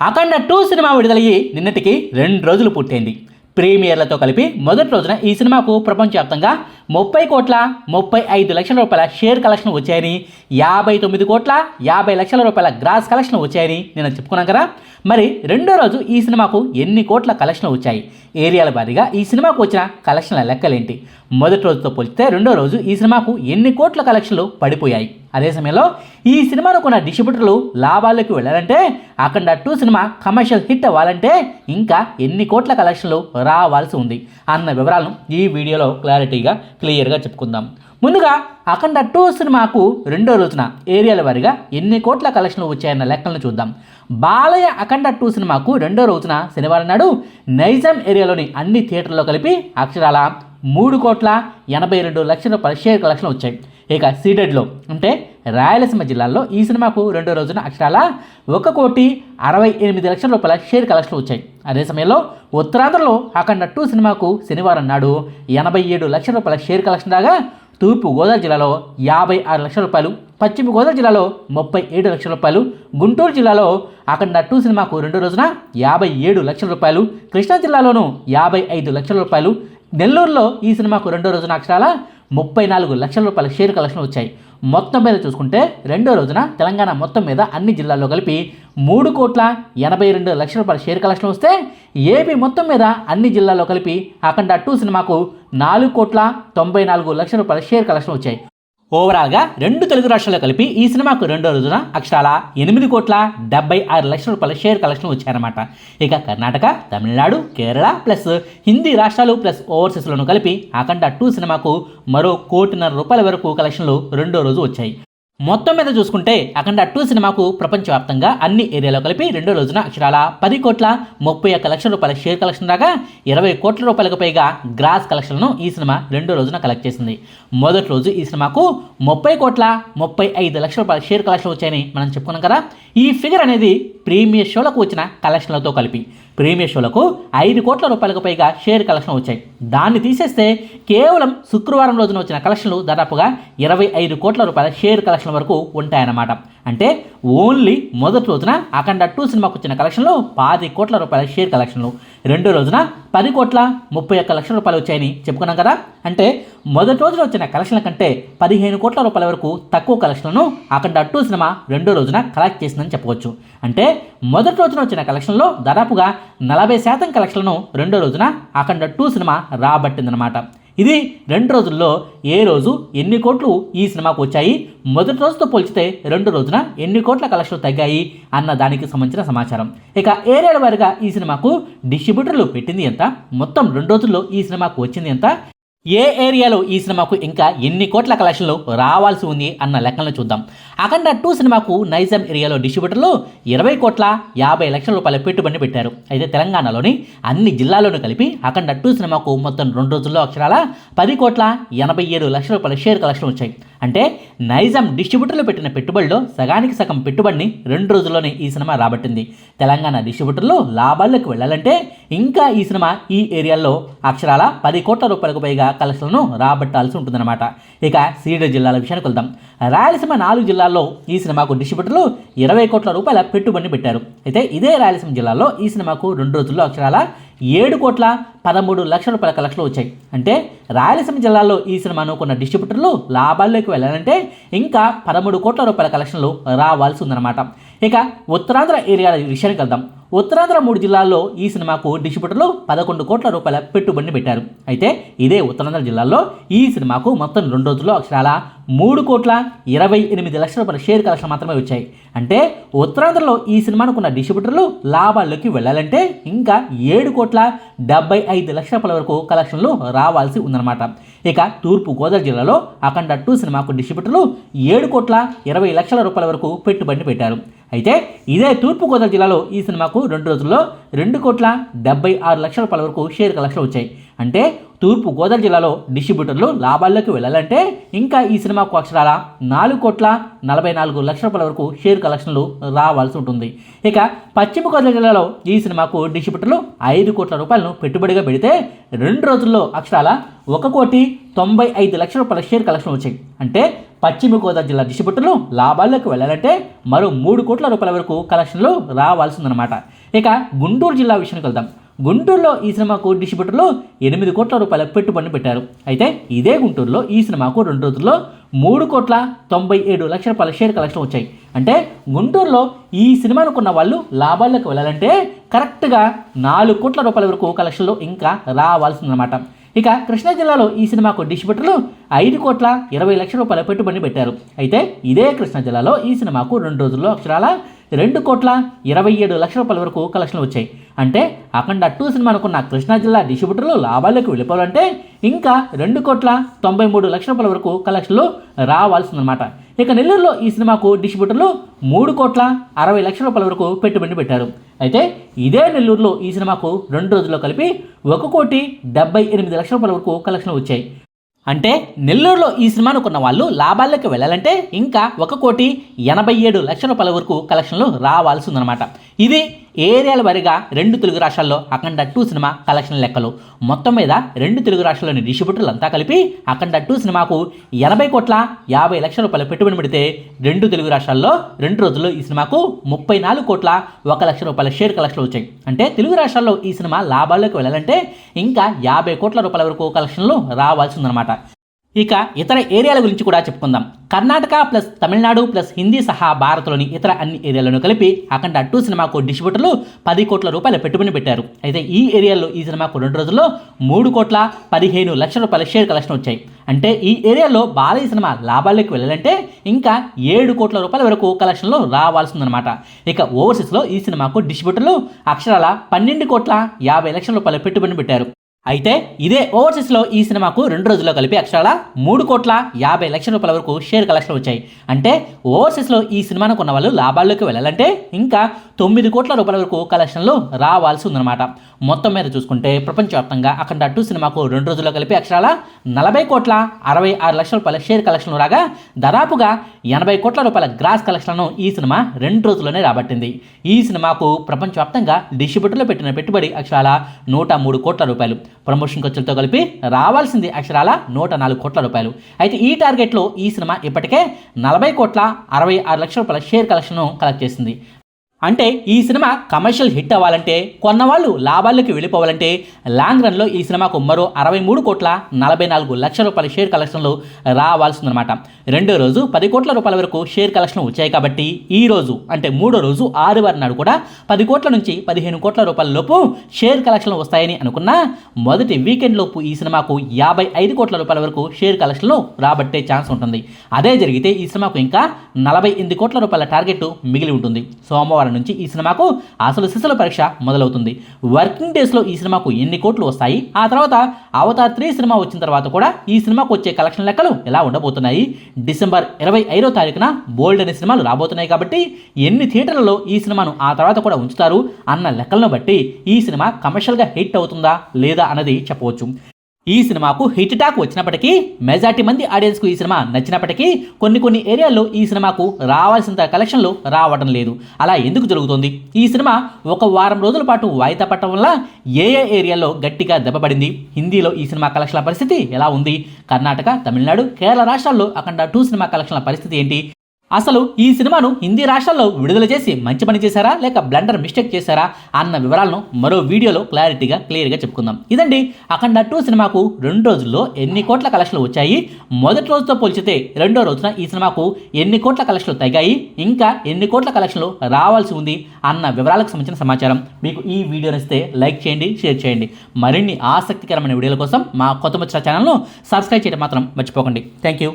అఖండ two cinema విడుదలయ్యి నిన్నటికి రెండు రోజులు పూర్తయింది. ప్రీమియర్లతో కలిపి మొదటి రోజున ఈ సినిమాకు ప్రపంచవ్యాప్తంగా ముప్పై కోట్ల ముప్పై ఐదు లక్షల రూపాయల షేర్ కలెక్షన్ వచ్చాయని యాభై తొమ్మిది కోట్ల యాభై లక్షల రూపాయల గ్రాస్ కలెక్షన్ వచ్చాయని నేను చెప్పుకున్నాను కదా? మరి రెండో రోజు ఈ సినిమాకు ఎన్ని కోట్ల కలెక్షన్ వచ్చాయి? ఏరియాల వారీగా ఈ సినిమాకు వచ్చిన కలెక్షన్ల లెక్కలేంటి? మొదటి రోజుతో పోల్చితే రెండో రోజు ఈ సినిమాకు ఎన్ని కోట్ల కలెక్షన్లు పడిపోయాయి? అదే సమయంలో ఈ సినిమాను కొన్న డిస్ట్రిబ్యూటర్లు లాభాల్లోకి వెళ్ళాలంటే అఖండ టూ సినిమా కమర్షియల్ హిట్ అవ్వాలంటే ఇంకా ఎన్ని కోట్ల కలెక్షన్లు రావాల్సి ఉంది అన్న వివరాలను ఈ వీడియోలో క్లారిటీగా క్లియర్గా చెప్పుకుందాం. ముందుగా అఖండ టూ సినిమాకు రెండో రోజున ఏరియాల వారీగా ఎన్ని కోట్ల కలెక్షన్లు వచ్చాయన్న లెక్కలను చూద్దాం. బాలయ్య అఖండ టూ సినిమాకు రెండో రోజున శనివారం నాడు నైజాం ఏరియాలోని అన్ని థియేటర్లో కలిపి అక్షరాల మూడు కోట్ల ఎనభై రెండు లక్షల రూపాయల కలెక్షన్లు వచ్చాయి. ఇక సీడెడ్లో. అంటే రాయలసీమ జిల్లాలో ఈ సినిమాకు రెండో రోజున అక్షరాల ఒక కోటి అరవై ఎనిమిది లక్షల రూపాయల షేర్ కలెక్షన్లు వచ్చాయి. అదే సమయంలో ఉత్తరాంధ్రలో అఖండ టూ సినిమాకు శనివారం నాడు ఎనభై ఏడు లక్షల రూపాయల షేర్ కలెక్షన్ రాగా తూర్పు గోదావరి జిల్లాలో యాభై ఆరు లక్షల రూపాయలు పశ్చిమ గోదావరి జిల్లాలో ముప్పై ఏడు లక్షల రూపాయలు గుంటూరు జిల్లాలో అఖండ టూ సినిమాకు రెండు రోజున యాభై ఏడు లక్షల రూపాయలు కృష్ణా జిల్లాలోనూ యాభై ఐదు లక్షల రూపాయలు నెల్లూరులో ఈ సినిమాకు రెండో రోజున అక్షరాల ముప్పై నాలుగు లక్షల రూపాయల షేర్ కలెక్షన్ వచ్చాయి. మొత్తం మీద చూసుకుంటే రెండో రోజున తెలంగాణ మొత్తం మీద అన్ని జిల్లాల్లో కలిపి మూడు కోట్ల ఎనభై రెండు లక్షల రూపాయల షేర్ కలెక్షన్ వస్తే ఏపీ మొత్తం మీద అన్ని జిల్లాల్లో కలిపి అఖండ టూ సినిమాకు నాలుగు కోట్ల తొంభై నాలుగు లక్షల రూపాయల షేర్ కలెక్షన్ వచ్చాయి. ఓవరాల్గా రెండు తెలుగు రాష్ట్రాల్లో కలిపి ఈ సినిమాకు రెండో రోజున అక్షరాల ఎనిమిది కోట్ల డెబ్బై ఆరు లక్షల రూపాయల షేర్ కలెక్షన్ వచ్చాయన్నమాట ఇక కర్ణాటక తమిళనాడు కేరళ ప్లస్ హిందీ రాష్ట్రాలు ప్లస్ ఓవర్సీస్లను కలిపి అఖండ టూ సినిమాకు మరో కోటిన్నర రూపాయల వరకు కలెక్షన్లు రెండో రోజు వచ్చాయి. మొత్తం మీద చూసుకుంటే అఖండ టూ సినిమాకు ప్రపంచవ్యాప్తంగా అన్ని ఏరియాలో కలిపి రెండో రోజున అక్షరాల పది కోట్ల ముప్పై ఒక్క లక్షల రూపాయల షేర్ కలెక్షన్ రాగా ఇరవై కోట్ల రూపాయలకు పైగా గ్రాస్ కలెక్షన్లను ఈ సినిమా రెండో రోజున కలెక్ట్ చేసింది. మొదటి రోజు ఈ సినిమాకు ముప్పై కోట్ల ముప్పై ఐదు లక్షల రూపాయల షేర్ కలెక్షన్ వచ్చాయని మనం చెప్పుకున్నాం కదా. ఈ ఫిగర్ అనేది ప్రీమియర్ షోలకు వచ్చిన కలెక్షన్లతో కలిపి ప్రీమియర్ షోలకు ఐదు కోట్ల రూపాయలకు పైగా షేర్ కలెక్షన్ వచ్చాయి. దాన్ని తీసేస్తే కేవలం శుక్రవారం రోజున వచ్చిన కలెక్షన్లు దాదాపుగా ఇరవై ఐదు కోట్ల రూపాయల షేర్ కలెక్షన్ వరకు ఉంటాయన్నమాట. అంటే ఓన్లీ మొదటి రోజున అఖండ టూ సినిమాకు వచ్చిన కలెక్షన్లు పాతి కోట్ల రూపాయల షేర్ కలెక్షన్లు. రెండో రోజున పది కోట్ల ముప్పై ఒక్క లక్షల రూపాయలు వచ్చాయని చెప్పుకున్నాం కదా? అంటే మొదటి రోజున వచ్చిన కలెక్షన్ల కంటే పదిహేను కోట్ల రూపాయల వరకు తక్కువ కలెక్షన్లను అఖండ టూ సినిమా రెండో రోజున కలెక్ట్ చేసిందని చెప్పవచ్చు. అంటే మొదటి రోజున వచ్చిన కలెక్షన్లో దాదాపుగా నలభై శాతం కలెక్షన్లను రెండో రోజున అఖండ టూ సినిమా రాబట్టిందనమాట ఇది రెండు రోజుల్లో ఏ రోజు ఎన్ని కోట్లు ఈ సినిమాకు వచ్చాయి? మొదటి రోజుతో పోల్చితే రెండు రోజున ఎన్ని కోట్ల కలెక్షన్లు తగ్గాయి? అన్న దానికి సంబంధించిన సమాచారం. ఇక ఏరియాల వారిగా ఈ సినిమాకు డిస్ట్రిబ్యూటర్లు పెట్టింది ఎంత? మొత్తం రెండు రోజుల్లో ఈ సినిమాకు వచ్చింది ఎంత? ఏ ఏరియాలో ఈ సినిమాకు ఇంకా ఎన్ని కోట్ల కలెక్షన్లు రావాల్సి ఉంది అన్న లెక్కలను చూద్దాం. అఖండ టూ సినిమాకు నైజాం ఏరియాలో డిస్ట్రిబ్యూటర్లు ఇరవై కోట్ల యాభై లక్షల రూపాయల పెట్టుబడి పెట్టారు. అయితే తెలంగాణలోని అన్ని జిల్లాల్లోనూ కలిపి అఖండ టూ సినిమాకు మొత్తం రెండు రోజుల్లో అక్షరాల పది కోట్ల ఎనభై ఏడు లక్షల రూపాయల షేర్ కలెక్షన్ వచ్చాయి. అంటే నైజాం డిస్ట్రిబ్యూటర్లు పెట్టిన పెట్టుబడిలో సగానికి సగం పెట్టుబడిని రెండు రోజుల్లోనే ఈ సినిమా రాబట్టింది. తెలంగాణ డిస్ట్రిబ్యూటర్లు లాభాల్లోకి వెళ్ళాలంటే ఇంకా ఈ సినిమా ఈ ఏరియాలో అక్షరాల పది కోట్ల రూపాయలకు పైగా కలెక్షన్లను రాబట్టాల్సి ఉంటుందన్నమాట. ఇక సీడర్ జిల్లాల విషయానికి వెళ్దాం. రాయలసీమ నాలుగు జిల్లాల్లో ఈ సినిమాకు డిస్ట్రిబ్యూటర్లు ఇరవై కోట్ల రూపాయల పెట్టుబడిని పెట్టారు. అయితే ఇదే రాయలసీమ జిల్లాలో ఈ సినిమాకు రెండు రోజుల్లో అక్షరాల ఏడు కోట్ల పదమూడు లక్షల రూపాయల కలెక్షన్లు వచ్చాయి. అంటే రాయలసీమ జిల్లాలో ఈ సినిమాను కొన్న డిస్ట్రిబ్యూటర్లు లాభాల్లోకి వెళ్ళాలంటే ఇంకా పదమూడు కోట్ల రూపాయల కలెక్షన్లు రావాల్సి ఉందన్నమాట ఇక ఉత్తరాంధ్ర ఏరియాల విషయానికి వెళ్దాం. ఉత్తరాంధ్ర మూడు జిల్లాల్లో ఈ సినిమాకు డిస్ట్రిబ్యూటర్లు పదకొండు కోట్ల రూపాయల పెట్టుబడిని పెట్టారు. అయితే ఇదే ఉత్తరాంధ్ర జిల్లాలో ఈ సినిమాకు మొత్తం రెండు రోజుల్లో అక్షరాల మూడు కోట్ల ఇరవై ఎనిమిది లక్షల రూపాయల షేర్ కలెక్షన్ మాత్రమే వచ్చాయి. అంటే ఉత్తరాంధ్రలో ఈ సినిమాను కొన్న డిస్ట్రిబ్యూటర్లు లాభాల్లోకి వెళ్ళాలంటే ఇంకా ఏడు కోట్ల డెబ్బై ఐదు లక్షల రూపాయల వరకు కలెక్షన్లు రావాల్సి ఉందన్నమాట. ఇక తూర్పు గోదావరి జిల్లాలో అఖండ టూ సినిమాకు డిస్ట్రిబ్యూటర్లు ఏడు కోట్ల ఇరవై లక్షల రూపాయల వరకు పెట్టుబడిని పెట్టారు. అయితే ఇదే తూర్పుగోదావరి జిల్లాలో ఈ సినిమాకు రెండు రోజుల్లో రెండు కోట్ల డెబ్బై ఆరు లక్షల రూపాయల వరకు షేర్ కలెక్షన్ వచ్చాయి. అంటే తూర్పు గోదావరి జిల్లాలో డిస్ట్రిబ్యూటర్లు లాభాల్లోకి వెళ్ళాలంటే ఇంకా ఈ సినిమాకు అక్షరాల నాలుగు కోట్ల నలభై నాలుగు లక్షల రూపాయల వరకు షేర్ కలెక్షన్లు రావాల్సి ఉంటుంది. ఇక పశ్చిమ గోదావరి జిల్లాలో ఈ సినిమాకు డిస్ట్రిబ్యూటర్లు ఐదు కోట్ల రూపాయలను పెట్టుబడిగా పెడితే రెండు రోజుల్లో అక్షరాల ఒక కోటి తొంభై ఐదు లక్షల రూపాయల షేర్ కలెక్షన్ వచ్చాయి. అంటే పశ్చిమ గోదావరి జిల్లా డిస్ట్రిబ్యూటర్లు లాభాల్లోకి వెళ్ళాలంటే మరో మూడు కోట్ల రూపాయల వరకు కలెక్షన్లు రావాల్సిందనమాట ఇక గుంటూరు జిల్లా విషయానికి వెళ్దాం. గుంటూరులో ఈ సినిమాకు డిస్ట్రిబ్యూటర్లు ఎనిమిది కోట్ల రూపాయల పెట్టుబడిని పెట్టారు. అయితే ఇదే గుంటూరులో ఈ సినిమాకు రెండు రోజుల్లో మూడు కోట్ల తొంభై ఏడు లక్షల రూపాయల షేర్ కలెక్షన్ వచ్చాయి. అంటే గుంటూరులో ఈ సినిమాను కొన్న వాళ్ళు లాభాల్లోకి వెళ్ళాలంటే కరెక్ట్గా నాలుగు కోట్ల రూపాయల వరకు కలెక్షన్లు ఇంకా రావాల్సిందనమాట ఇక కృష్ణా జిల్లాలో ఈ సినిమాకు డిస్ట్రిబ్యూటర్లు ఐదు కోట్ల ఇరవై లక్షల రూపాయల పెట్టుబడిని పెట్టారు. అయితే ఇదే కృష్ణా జిల్లాలో ఈ సినిమాకు రెండు రోజుల్లో అక్షరాల రెండు కోట్ల ఇరవై ఏడు లక్షల రూపాయల వరకు కలెక్షన్లు వచ్చాయి. అంటే అఖండ టూ సినిమా అనుకున్న కృష్ణా జిల్లా డిస్ట్రిబ్యూటర్లు లాభాలకు వెళ్ళిపోవాలంటే ఇంకా రెండు కోట్ల తొంభై మూడు లక్షల రూపాయల వరకు కలెక్షన్లు రావాల్సిందనమాట ఇక నెల్లూరులో ఈ సినిమాకు డిస్ట్రిబ్యూటర్లు మూడు కోట్ల అరవై లక్షల రూపాయల వరకు పెట్టుబడి పెట్టారు. అయితే ఇదే నెల్లూరులో ఈ సినిమాకు రెండు రోజుల్లో కలిపి ఒక కోటి డెబ్బై ఎనిమిది లక్షల రూపాయల వరకు కలెక్షన్లు వచ్చాయి. అంటే నెల్లూరులో ఈ సినిమాను కొన్న వాళ్ళు లాభాల్లోకి వెళ్ళాలంటే ఇంకా ఒక కోటి ఎనభై ఏడు లక్షల రూపాయల వరకు కలెక్షన్లు రావాల్సి ఉందన్నమాట. ఇది ఏరియాల వారీగా రెండు తెలుగు రాష్ట్రాల్లో అఖండ టూ సినిమా కలెక్షన్ లెక్కలు. మొత్తం మీద రెండు తెలుగు రాష్ట్రాల్లోని డిస్ట్రిబ్యూటర్లు అంతా కలిపి అఖండ టూ సినిమాకు ఎనభై కోట్ల యాభై లక్షల రూపాయల పెట్టుబడి పెడితే రెండు తెలుగు రాష్ట్రాల్లో రెండు రోజుల్లో ఈ సినిమాకు ముప్పై నాలుగు కోట్ల ఒక లక్ష రూపాయల షేర్ కలెక్షన్లు వచ్చాయి. అంటే తెలుగు రాష్ట్రాల్లో ఈ సినిమా లాభాల్లోకి వెళ్ళాలంటే ఇంకా యాభై కోట్ల రూపాయల వరకు కలెక్షన్లు రావాల్సిందనమాట ఇక ఇతర ఏరియాల గురించి కూడా చెప్పుకుందాం. కర్ణాటక ప్లస్ తమిళనాడు ప్లస్ హిందీ సహా భారత్లోని ఇతర అన్ని ఏరియాలను కలిపి అఖండ టూ సినిమాకు డిస్ట్రిబ్యూటర్లు పది కోట్ల రూపాయల పెట్టుబడి పెట్టారు. అయితే ఈ ఏరియాలో ఈ సినిమాకు రెండు రోజుల్లో మూడు కోట్ల పదిహేను లక్షల రూపాయల షేర్ కలెక్షన్ వచ్చాయి. అంటే ఈ ఏరియాలో బాలయ్య సినిమా లాభాల్లోకి వెళ్ళాలంటే ఇంకా ఏడు కోట్ల రూపాయల వరకు కలెక్షన్లో రావాల్సిందనమాట ఇక ఓవర్సీస్లో ఈ సినిమాకు డిస్ట్రిబ్యూటర్లు అక్షరాల పన్నెండు కోట్ల యాభై లక్షల రూపాయల పెట్టుబడి పెట్టారు. అయితే ఇదే ఓవర్సీస్లో ఈ సినిమాకు రెండు రోజుల్లో కలిపి అక్షరాల మూడు కోట్ల యాభై లక్షల రూపాయల వరకు షేర్ కలెక్షన్ వచ్చాయి. అంటే ఓవర్సీస్లో ఈ సినిమాను కొన్న వాళ్ళు లాభాల్లోకి వెళ్ళాలంటే ఇంకా తొమ్మిది కోట్ల రూపాయల వరకు కలెక్షన్లు రావాల్సి ఉందన్నమాట. మొత్తం మీద చూసుకుంటే ప్రపంచవ్యాప్తంగా అఖండ టూ సినిమాకు రెండు రోజుల్లో కలిపి అక్షరాల నలభై కోట్ల అరవై ఆరు లక్షల రూపాయల షేర్ కలెక్షన్లు రాగా దాదాపుగా ఎనభై కోట్ల రూపాయల గ్రాస్ కలెక్షన్లను ఈ సినిమా రెండు రోజుల్లోనే రాబట్టింది. ఈ సినిమాకు ప్రపంచవ్యాప్తంగా డిస్ట్రిబ్యూటర్లు పెట్టిన పెట్టుబడి అక్షరాల నూట మూడు కోట్ల రూపాయలు. ప్రమోషన్ ఖర్చులతో కలిపి రావాల్సింది అక్షరాల నూట నాలుగు కోట్ల రూపాయలు. అయితే ఈ టార్గెట్లో ఈ సినిమా ఇప్పటికే నలభై కోట్ల అరవై ఆరు లక్షల రూపాయల షేర్ కలెక్షన్ను కలెక్ట్ చేసింది. అంటే ఈ సినిమా కమర్షియల్ హిట్ అవ్వాలంటే కొన్నవాళ్ళు లాభాల్లోకి వెళ్ళిపోవాలంటే లాంగ్ రన్లో ఈ సినిమాకు మరో అరవై మూడు కోట్ల నలభై నాలుగు లక్షల రూపాయల షేర్ కలెక్షన్లు రావాల్సిందనమాట రెండో రోజు పది కోట్ల రూపాయల వరకు షేర్ కలెక్షన్ వచ్చాయి కాబట్టి ఈ రోజు అంటే మూడో రోజు ఆదివారం నాడు కూడా పది కోట్ల నుంచి పదిహేను కోట్ల రూపాయల లోపు షేర్ కలెక్షన్లు వస్తాయని అనుకున్నా మొదటి వీకెండ్ లోపు ఈ సినిమాకు యాభై ఐదు కోట్ల రూపాయల వరకు షేర్ కలెక్షన్లు రాబట్టే ఛాన్స్ ఉంటుంది. అదే జరిగితే ఈ సినిమాకు ఇంకా నలభై ఎనిమిది కోట్ల రూపాయల టార్గెట్ మిగిలి ఉంటుంది. సోమవారం నుంచి ఈ సినిమాకు అసలు శిశుల పరీక్ష మొదలవుతుంది. వర్కింగ్ డేస్లో ఈ సినిమాకు ఎన్ని కోట్లు వస్తాయి? ఆ తర్వాత అవతార్ త్రీ సినిమా వచ్చిన తర్వాత కూడా ఈ సినిమాకు వచ్చే కలెక్షన్ లెక్కలు ఎలా ఉండబోతున్నాయి? డిసెంబర్ ఇరవై ఐదో తారీఖున బోల్డ్ అనే సినిమాలు రాబోతున్నాయి కాబట్టి ఎన్ని థియేటర్లలో ఈ సినిమాను ఆ తర్వాత కూడా ఉంచుతారు అన్న లెక్కలను బట్టి ఈ సినిమా కమర్షియల్గా హిట్ అవుతుందా లేదా అన్నది చెప్పవచ్చు. ఈ సినిమాకు హిట్ టాక్ వచ్చినప్పటికీ మెజార్టీ మంది ఆడియన్స్కు ఈ సినిమా నచ్చినప్పటికీ కొన్ని కొన్ని ఏరియాల్లో ఈ సినిమాకు రావాల్సినంత కలెక్షన్లు రావడం లేదు. అలా ఎందుకు జరుగుతుంది? ఈ సినిమా ఒక వారం రోజుల పాటు వాయిదా పట్టడం వల్ల ఏ ఏ ఏరియాలో గట్టిగా దెబ్బపడింది హిందీలో ఈ సినిమా కలెక్షన్ల పరిస్థితి ఎలా ఉంది? కర్ణాటక తమిళనాడు కేరళ రాష్ట్రాల్లో అఖండ టూ సినిమా కలెక్షన్ల పరిస్థితి ఏంటి? అసలు ఈ సినిమాను హిందీ రాష్ట్రాల్లో విడుదల చేసి మంచి పని చేశారా? లేక బ్లండర్ మిస్టేక్ చేశారా? అన్న వివరాలను మరో వీడియోలో క్లారిటీగా క్లియర్గా చెప్పుకుందాం. ఇదండి అఖండ టూ సినిమాకు రెండు రోజుల్లో ఎన్ని కోట్ల కలెక్షన్లు వచ్చాయి? మొదటి రోజుతో పోల్చితే రెండో రోజున ఈ సినిమాకు ఎన్ని కోట్ల కలెక్షన్లు తగ్గాయి? ఇంకా ఎన్ని కోట్ల కలెక్షన్లు రావాల్సి ఉంది? అన్న వివరాలకు సంబంధించిన సమాచారం మీకు ఈ వీడియో నచ్చితే లైక్ చేయండి షేర్ చేయండి. మరిన్ని ఆసక్తికరమైన వీడియోల కోసం మా కొత్త ముచ్చట ఛానల్ను సబ్స్క్రైబ్ చేయడం మాత్రం మర్చిపోకండి. Thank you